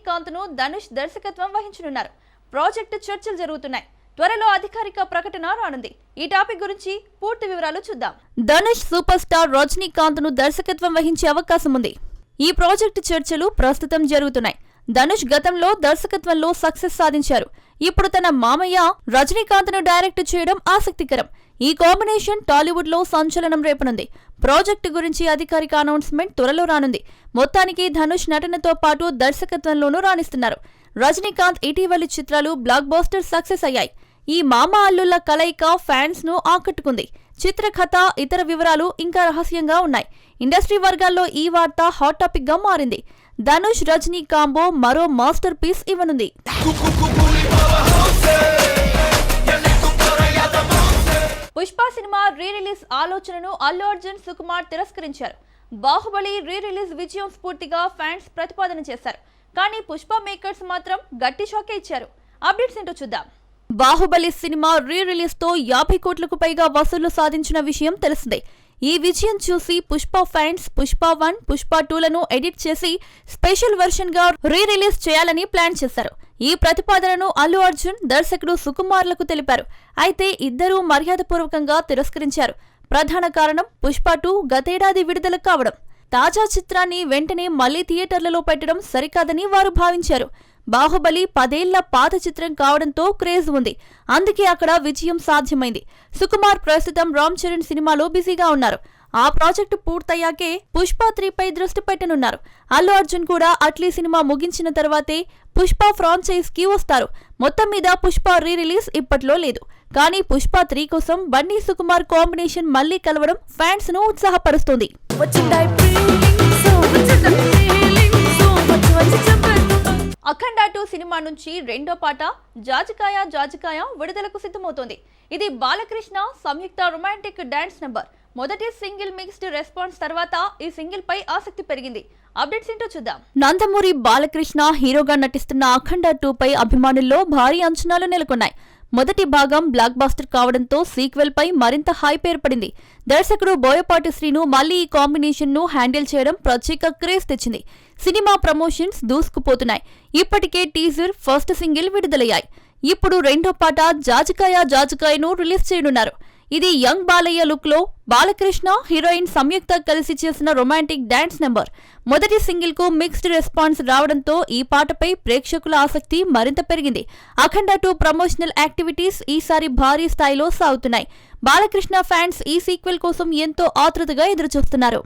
రజనీకాంత్ను ధనుష్ దర్శకత్వం వహించనున్నారు. ప్రాజెక్టు చర్చలు జరుగుతున్నాయి. త్వరలో అధికారిక ప్రకటన రానుంది. ఈ టాపిక్ గురించి పూర్తి వివరాలు చూద్దాం. ధనుష్ సూపర్ స్టార్ రజనీకాంత్ను దర్శకత్వం వహించే అవకాశం ఉంది. ఈ ప్రాజెక్టు చర్చలు ప్రస్తుతం జరుగుతున్నాయి. ధనుష్ గతంలో దర్శకత్వంలో సక్సెస్ సాధించారు. ఇప్పుడు తన మామయ్య రజనీకాంత్ను డైరెక్ట్ చేయడం ఆసక్తికరం. ఈ కాంబినేషన్ టాలీవుడ్లో సంచలనం రేపనుంది. ప్రాజెక్టు గురించి అధికారిక అనౌన్స్మెంట్ త్వరలో రానుంది. మొత్తానికి ధనుష్ నటనతో పాటు దర్శకత్వంలోనూ రాణిస్తున్నారు. రజనీకాంత్ ఇటీవలి చిత్రాలు బ్లాక్ బాస్టర్ సక్సెస్ అయ్యాయి. ఈ మామ అల్లుల కలయిక ఫ్యాన్స్ను ఆకట్టుకుంది చిత్రకథ ఇతర వివరాలు ఇంకా రహస్యంగా ఉన్నాయి. ఇండస్ట్రీ వర్గాల్లో ఈ వార్త హాట్ టాపిక్గా మారింది. ధనుష్ రజనీ కాంబో మరో మాస్టర్ పీస్ ఇవ్వనుంది. ఆలోచనను అల్లు అర్జున్ సుకుమార్ తిరస్కరించారు. బాహుబలి రీ రిలీజ్ విజయం స్ఫూర్తిగా ఫ్యాన్స్ ప్రతిపాదన చేశారు. కానీ పుష్ప మేకర్స్ మాత్రం గట్టి షాకే ఇచ్చారు. అప్డేట్స్ ఏంటో చూద్దాం. బాహుబలి సినిమా రీ రిలీజ్తో యాభై కోట్లకు పైగా వసూళ్ళు సాధించిన విషయం తెలిసిందే ఈ విజయం చూసి పుష్ప ఫ్యాన్స్ పుష్ప వన్ పుష్ప టూలను ఎడిట్ చేసి స్పెషల్ వెర్షన్గా రీ రిలీజ్ చేయాలని ప్లాన్ చేశారు. ఈ ప్రతిపాదనను అల్లు అర్జున్ దర్శకుడు సుకుమార్లకు తెలిపారు. అయితే ఇద్దరూ మర్యాదపూర్వకంగా తిరస్కరించారు. ప్రధాన కారణం పుష్ప టూ గతేడాది విడుదల కావడం. తాజా చిత్రాన్ని వెంటనే మళ్ళీ థియేటర్లలో పెట్టడం సరికాదని వారు భావించారు. బాహుబలి పదేళ్ళ పాత చిత్రం కావడంతో క్రేజ్ ఉంది. అందుకే అక్కడ విజయం సాధ్యమైంది. సుకుమార్ ప్రస్తుతం రామ్ చరణ్ సినిమాలో బిజీగా ఉన్నారు. ఆ ప్రాజెక్టు పూర్తయ్యాకే పుష్ప త్రీపై దృష్టి పెట్టనున్నారు. అల్లు అర్జున్ కూడా అట్లీ సినిమా ముగించిన తర్వాతే పుష్ప ఫ్రాంచైజ్కి వస్తారు. మొత్తం మీద పుష్ప రీ రిలీజ్ ఇప్పట్లో లేదు. కానీ పుష్ప త్రీ కోసం బన్నీ సుకుమార్ కాంబినేషన్ మళ్ళీ కలవడం ఫ్యాన్స్ను ఉత్సాహపరుస్తుంది. వచ్చిందా వచ్చి అఖండ టూ సినిమా నుంచి రెండో పాట జాజికాయ జాజికాయ విడుదలకు సిద్ధమవుతోంది. ఇది Balakrishna Samyuktha romantic dance number. మొదటి సింగిల్ మిక్స్డ్ రెస్పాన్స్ తర్వాత ఈ సింగిల్ పై ఆసక్తి పెరిగింది. అప్డేట్స్ ఏంటో చూద్దాం. నందమూరి బాలకృష్ణ హీరోగా నటిస్తున్న అఖండ టూ పై అభిమానుల్లో భారీ అంచనాలు నెలకొన్నాయి. మొదటి భాగం బ్లాక్ బాస్టర్ కావడంతో సీక్వెల్ పై మరింత హైప్ ఏర్పడింది. దర్శకుడు బోయపాటి శ్రీను మళ్ళీ ఈ కాంబినేషన్ను హ్యాండిల్ చేయడం ప్రత్యేక క్రేజ్ తెచ్చింది. సినిమా ప్రమోషన్స్ దూసుకుపోతున్నాయి. ఇప్పటికే టీజర్ ఫస్ట్ సింగిల్ విడుదలయ్యాయి. ఇప్పుడు రెండో పాట జాజికాయ జాజికాయను రిలీజ్ చేయనున్నారు. ఇది యంగ్ బాలయ్య లుక్లో బాలకృష్ణ హీరోయిన్ సంయుక్త కలిసి చేసిన రొమాంటిక్ డాన్స్ నెంబర్. మొదటి సింగిల్కు మిక్స్డ్ రెస్పాన్స్ రావడంతో ఈ పాటపై ప్రేక్షకుల ఆసక్తి మరింత పెరిగింది. అఖండ టూ ప్రమోషనల్ యాక్టివిటీస్ ఈసారి భారీ స్థాయిలో సాగుతున్నాయి. బాలకృష్ణ ఫ్యాన్స్ ఈ సీక్వెల్ కోసం ఎంతో ఆతృతగా ఎదురుచూస్తున్నారు.